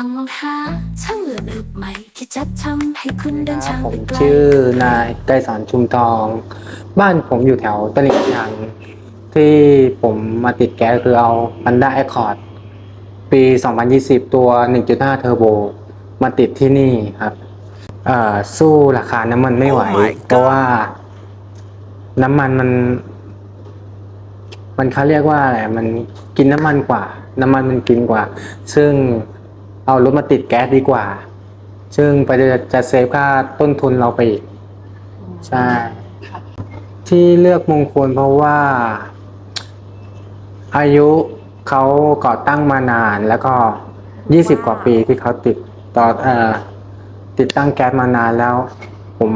ต้องมองหาช่างเหลืออึบใหม่ที่จะทำให้คุณเดินทางผไปมไกลชื่อนายไกรสอนชุมทอง บ้านผมอยู่แถวตลิ่งชันที่ผมมาติดแก๊สคือเอา Honda Accord ปี 2020 ตัว 1.5 เทอร์โบ มาติดที่นี่ครับเอ่อสู้ราคาน้ำมันไม่ไหว Oh my God เพราะว่าน้ำมันมัน มันเขาเรียกว่าอะไรมันกินน้ำมันกว่า น้ำมันมันกินกว่า ซึ่ง เอารถมาติดแก๊สดีกว่า ซึ่งไปจะจะเซฟค่าต้นทุนเราไปอีก ใช่ ที่เลือกมงคลเพราะว่า อายุเขาก่อตั้งมานานแล้วก็ยี่สิบกว่าปีที่เขาติดต่อเอ่อติดตั้งแก๊สมานานแล้ว ผม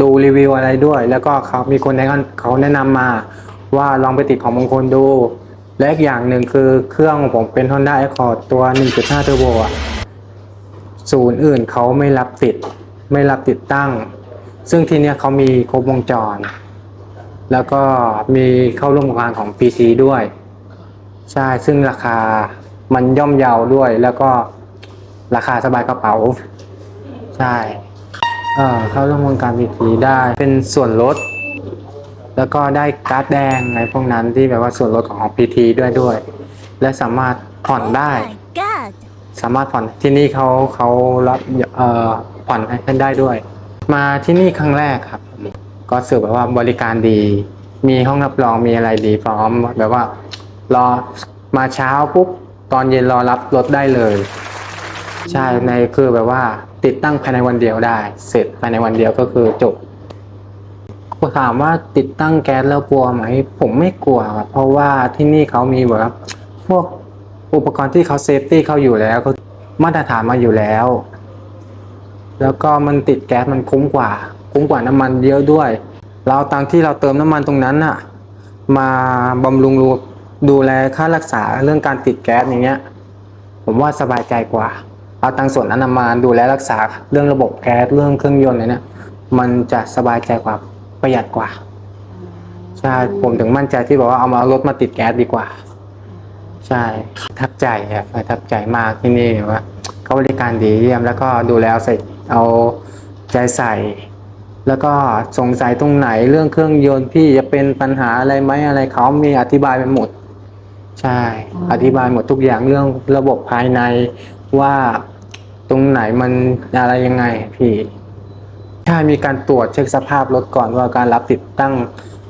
ดูรีวิวอะไรด้วย แล้วก็เขามีคนแนะนำเขาแนะนำมาว่าลองไปติดของมงคลดู และอีกอย่างหนึ่งคือเครื่องของผมเป็น Honda Accord ตัว 1.5 Turbo อะ ศูนย์อื่นเขาไม่รับติด ไม่รับติดตั้ง ซึ่งทีเนี้ยเขามีครบวงจร แล้วก็มีเข้าร่วมโครงการของ PT ด้วย ใช่ ซึ่งราคามันย่อมเยาวด้วย แล้วก็ราคาสบายกระเป๋า ใช่เออเข้าร่วมโครงการ PT ได้เป็นส่วนลด แล้วก็ได้การ์ดแดงในพวกนั้นที่แบบว่าส่วนลดของ PT ด้วยด้วย และสามารถผ่อนได้ สามารถผ่อนที่นี่เขาเขารับเอ่อผ่อนให้ได้ด้วย มาที่นี่ครั้งแรกครับ ก็สืบแบบว่าบริการดี มีห้องรับรองมีอะไรดีพร้อมแบบว่ารอมาเช้าปุ๊บตอนเย็นรอรับรถได้เลย ใช่ในคือแบบว่า ติดตั้งภายในวันเดียวได้ เสร็จภายในวันเดียวก็คือจบถามว่าติดตั้งแก๊สแล้วกลัวไหม ผมไม่กลัวครับเพราะว่าที่นี่เขามีแบบพวก อุปกรณ์ที่เขาเซฟตี้เขาอยู่แล้วเขามาตรฐานมาอยู่แล้ว แล้วก็มันติดแก๊สมันคุ้มกว่า คุ้มกว่าน้ำมันเยอะด้วย เราเอาตังที่เราเติมน้ำมันตรงนั้นน่ะ มาบำรุงรูดูแลค่ารักษาเรื่องการติดแก๊สอย่างเงี้ย ผมว่าสบายใจกว่า เอาตังส่วนนั้นนะมาดูแลรักษาเรื่องระบบแก๊สเรื่องเครื่องยนต์เนี่ยมันจะสบายใจกว่าประหยัดกว่า ใช่ ผมถึงมั่นใจที่บอกว่าเอามารถมาติดแก๊สดีกว่า ใช่ทับใจครับทับใจมากที่นี่ว่าเขาบริการดีเยี่ยมแล้วก็ดูแลเอาใส่เอาใจใส่ แล้วก็สงสัยตรงไหนเรื่องเครื่องยนต์พี่จะเป็นปัญหาอะไรไหมอะไรเขามีอธิบายไปหมด ใช่ อธิบายหมดทุกอย่างเรื่องระบบภายในว่าตรงไหนมันอะไรยังไงพี่ใช่มีการตรวจเช็คสภาพรถก่อนว่าการรับติดตั้ง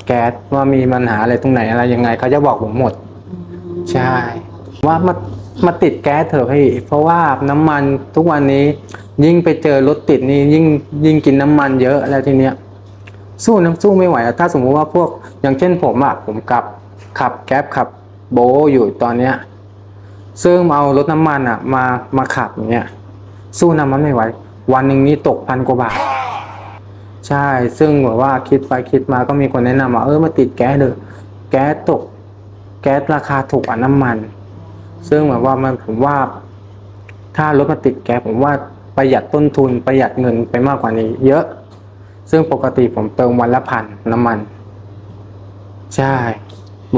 แก๊สว่ามีปัญหาอะไรตรงไหนอะไรยังไงเขาจะบอกผมหมด ใช่ ว่ามามาติดแก๊สเถอะพี่ เพราะว่าน้ำมันทุกวันนี้ยิ่งไปเจอรถติดนี่ยิ่งยิ่งกินน้ำมันเยอะแล้วทีเนี้ยสู้น้ำสู้ไม่ไหวอะถ้าสมมุติว่าพวกอย่างเช่นผมอะผมขับขับแก๊ปขับโบอยู่ตอนเนี้ยซึ่งเอารถน้ำมันอะมามาขับอย่างเงี้ยสู้น้ำมันไม่ไหว วันหนึ่งนี้ตกพันกว่าบาท ใช่ ซึ่งแบบว่าคิดไปคิดมาก็มีคนแนะนำว่าเออมาติดแก๊สเถอะแก๊สตก แก๊สราคาถูกกว่าน้ำมัน ซึ่งแบบว่ามันผมว่า ถ้ารถมาติดแก๊สผมว่าประหยัดต้นทุนประหยัดเงินไปมากกว่านี้ เยอะ ซึ่งปกติผมเติมวันละพันน้ำมัน ใช่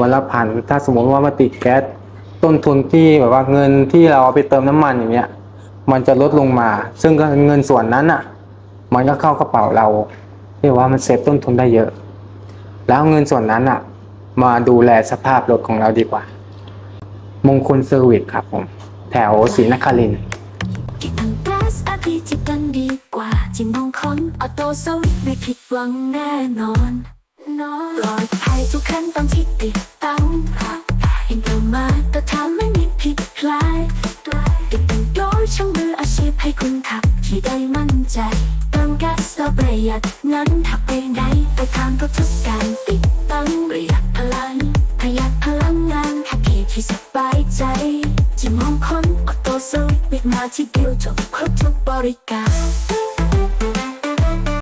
วันละพันถ้าสมมติว่ามาติดแก๊สต้นทุนที่แบบว่าเงินที่เราเอาไปเติมน้ำมันอย่างเงี้ย มันจะลดลงมา ซึ่งเงินส่วนนั้นอะ มันก็เข้ากระเป๋าเราที่ว่ามันเซฟต้นทุนได้เยอะ แล้วเงินส่วนนั้นอะ มาดูแลสภาพรถของเราดีกว่า มงคลเซอร์วิสครับผม แถวศรีนครินทร์กินทั้งแก๊สอาพีที่กันดีกว่าที่มองคนออโต้สวิตไม่ผิดหวังแน่นอนนอนปลอดภัยทุกขั้นตอนที่ติดตั้งเห็นเรามาแต่ทำไม่มีผิดพลาดติดตั้งโดยช่างมืออาชีพให้คุณขับที่ได้มั่นใจเติมแก๊สแล้วประหยัดเงินขับไปไหนไปทางรถทุกการ จะมองคนออ